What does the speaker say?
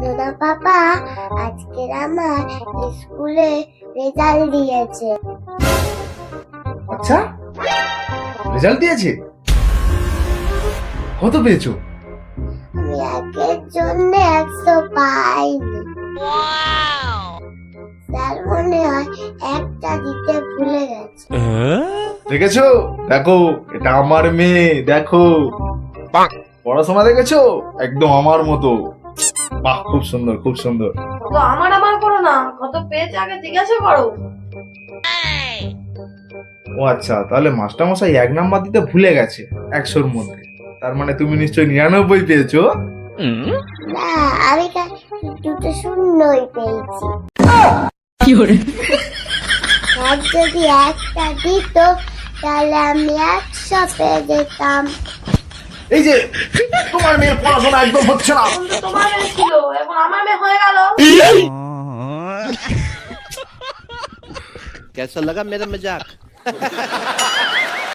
জানো না পাপা আজকের আমার স্কুলে রেজাল্ট দিয়েছে। আচ্ছা? রেজাল্ট দিয়েছে? কত পেয়েছ? আমি একের জন্য একশো পাইনি। স্যার মনে হয় একটা দিতে ভুলে গেছে। দেখেছ? দেখো এটা আমার মেয়ে দেখো। পড়াশোনা দেখেছ? একদম আমার মতো। বাহ খুব সুন্দর খুব সুন্দর। তো আমার আমার করো না কত পেয়েছে আগে জিজ্ঞাসা করো। ও আচ্ছা তাহলে মাস্টারমশাই এক নাম্বার দিতে ভুলে গেছে একশোর মধ্যে। তার মানে তুমি নিশ্চয়ই নিরানব্বই পেয়েছ? না আমি কা- দুটো শূন্যই পেয়েছি। আর যদি একটা দিত তাহলে আমি একশো পেয়ে যেতাম। এই যে তোমার মেয়ের পড়াশোনা একদম হচ্ছে না। তোমার कैसा लगा मेरा मज़ाक?